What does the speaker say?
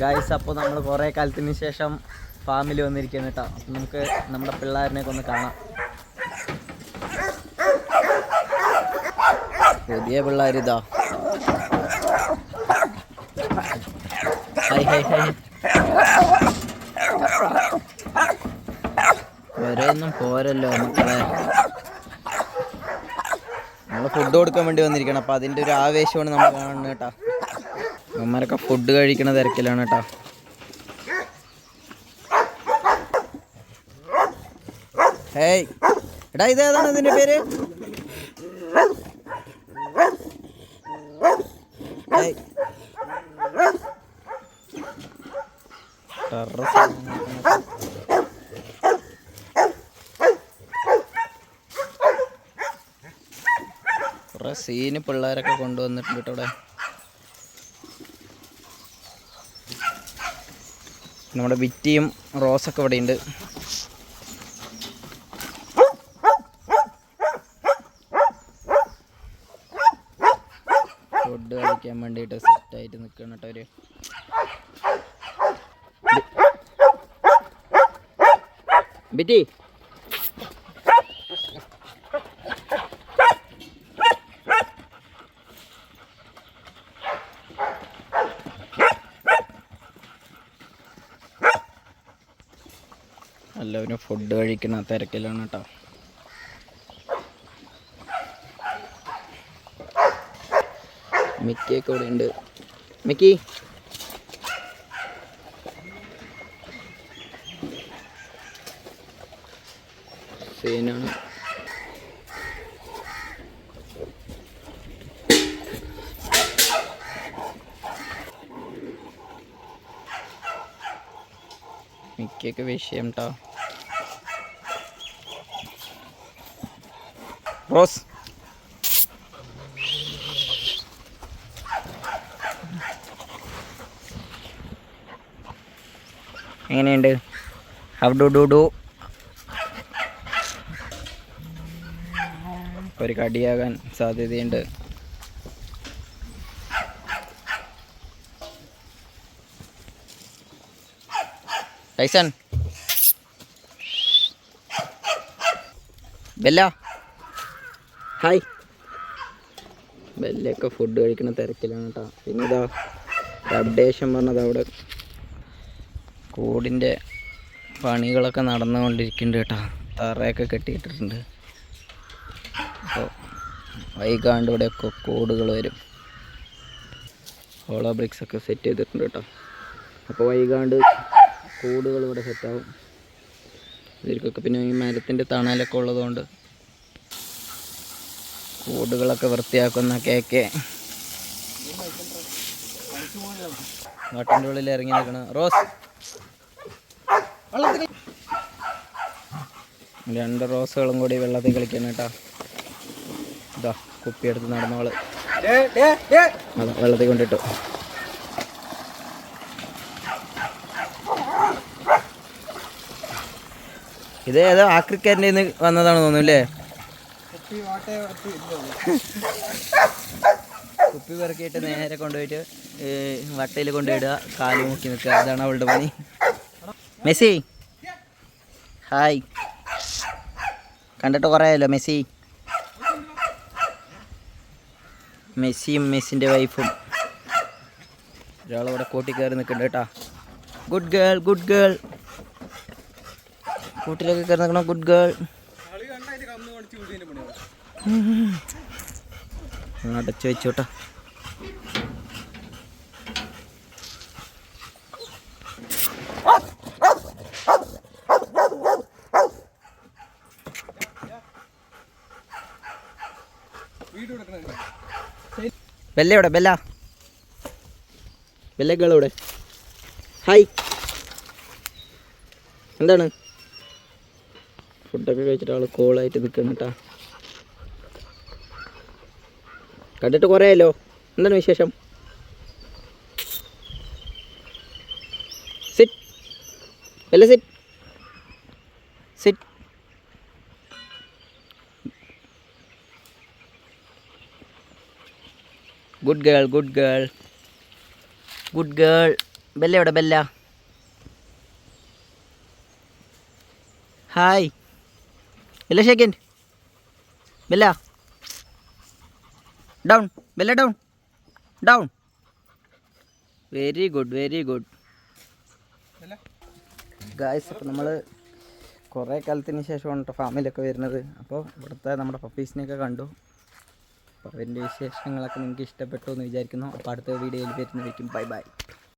Guys അപ്പോൾ നമ്മൾ കുറേ കാലത്തിന് ശേഷം ഫാമിലി വന്നിരിക്കുകയാണ് കേട്ടോ നമുക്ക് നമ്മുടെ പിള്ളേരിനെ ഒന്ന് കാണാം. പുതിയ പിള്ളേർ ഇതാ. ഹൈ ഹൈ ഹൈ ഒരൊന്നും പോരല്ലോ മക്കളെ. നമ്മൾ ഫുഡ് കൊടുക്കാൻ വേണ്ടി വന്നിരിക്കണം. അപ്പം അതിന്റെ ഒരു ആവേശമാണ് നമ്മൾ കാണുന്നത് കേട്ടോ അമ്മമാരൊക്കെ ഫുഡ് കഴിക്കണ തിരക്കിലാണ് കേട്ടോ. ഹേയ് എടാ ഇതേതാണ് ഇതിന്റെ പേര്? കുറെ സീന് പിള്ളേരൊക്കെ കൊണ്ടുവന്നിട്ടുണ്ട് കേട്ടോ ഇവിടെ. നമ്മുടെ വിറ്റിയും റോസൊക്കെ ഇവിടെ ഉണ്ട് ഫുഡ് കഴിക്കാൻ വേണ്ടിയിട്ട് സെറ്റായിട്ട് നിൽക്കണം കേട്ടോ ഒരു ബിറ്റി എല്ലാവരും ഫുഡ് കഴിക്കുന്ന തിരക്കിലാണ് കേട്ടോ. മിക്കിയൊക്കെ ഇവിടെ ഉണ്ട് മിക്കി. സീനാണ്. മിക്കിയൊക്കെ വിഷയം കേട്ടോ റോസ് എങ്ങനെയുണ്ട്? How do do do. ഒരു കടിയാകാൻ സാധ്യതയുണ്ട്. ടൈസൺ. ബെല്ല. ഹായ്. വലിയൊക്കെ ഫുഡ് കഴിക്കുന്ന തിരക്കിലാണ് കേട്ടോ പിന്നെ ഇതാ അപ്ഡേഷൻ പറഞ്ഞത് അവിടെ കൂടിന്റെ പണികളൊക്കെ നടന്നുകൊണ്ടിരിക്കുന്നുണ്ട് കേട്ടോ തറയൊക്കെ കെട്ടിയിട്ടിട്ടുണ്ട്. അപ്പോൾ വൈകാണ്ട് ഇവിടെയൊക്കെ കൂടുകൾ വരും. ഹോളോ ബ്രിക്സ് ഒക്കെ സെറ്റ് ചെയ്തിട്ടുണ്ട് കേട്ടോ അപ്പോൾ വൈകാണ്ട് കൂടുകൾ ഇവിടെ സെറ്റാവും ഇവർക്കൊക്കെ പിന്നെ ഈ മരത്തിന്റെ തണലൊക്കെ ഉള്ളതുകൊണ്ട് കൂടുകളൊക്കെ വൃത്തിയാക്കുന്ന കേക്കെ. വട്ടിന്റെ ഉള്ളിൽ ഇറങ്ങി നിൽക്കണ. റോസ്. രണ്ട് റോസുകളും കൂടി വെള്ളത്തിൽ കളിക്കണം കേട്ടോ. ഇതാ കുപ്പിയെടുത്ത് നടന്നോൾ അതാ വെള്ളത്തിൽ കൊണ്ടിട്ടു. ഇത് ഏതോ ആക്രിക്കാരന്റെ നിന്ന് വന്നതാണെന്ന് തോന്നുന്നു അല്ലേ? കുപ്പി പെറുക്കിയിട്ട് നേരെ കൊണ്ടുപോയിട്ട് വട്ടയിൽ കൊണ്ടുപോയിടുക. കാൽ മുക്കി നിൽക്കുക അതാണ് അവളുടെ പണി. മെസ്സി. ഹായ്. കണ്ടിട്ട് കുറേ ആയല്ലോ മെസ്സി. മെസ്സിയും മെസ്സിന്റെ വൈഫും. ഒരാളവിടെ കൂട്ടി കയറി നിൽക്കുന്നുണ്ട് കേട്ടോ. ഗുഡ് ഗേൾ ഗുഡ് ഗേൾ കൂട്ടിലൊക്കെ കയറി നിൽക്കണം? ഗുഡ് ഗേൾ അടച്ചു വെച്ചോട്ടാ. ബെല്ല എവിടെ ബെല്ല. ബെല്ല ഗേൾ എവിടെ ഹായ്. എന്താണ്? ഫുഡൊക്കെ കഴിച്ചിട്ട് ആൾ കോളായിട്ട് നിൽക്കണം കേട്ടാ കണ്ടിട്ട് കുറേ ആയല്ലോ എന്താണ് വിശേഷം? സിറ്റ് അല്ല sit sit good girl good girl good girl Bella എവിടെ? Bella hi Bella second Bella down Bella down down very good very good guys അപ്പോൾ നമ്മൾ കുറേ കാലത്തിന് ശേഷമാണ് കേട്ടോ ഫാമിലൊക്കെ വരുന്നത്. അപ്പോൾ ഇവിടുത്തെ നമ്മുടെ പപ്പീസിനെയൊക്കെ കണ്ടു. അപ്പോൾ അവന്റെ വിശേഷങ്ങളൊക്കെ നിങ്ങൾക്ക് ഇഷ്ടപ്പെട്ടു എന്ന് വിചാരിക്കുന്നു. അപ്പോൾ അടുത്ത വീഡിയോയിൽ വരുന്നതായിരിക്കും. Bye bye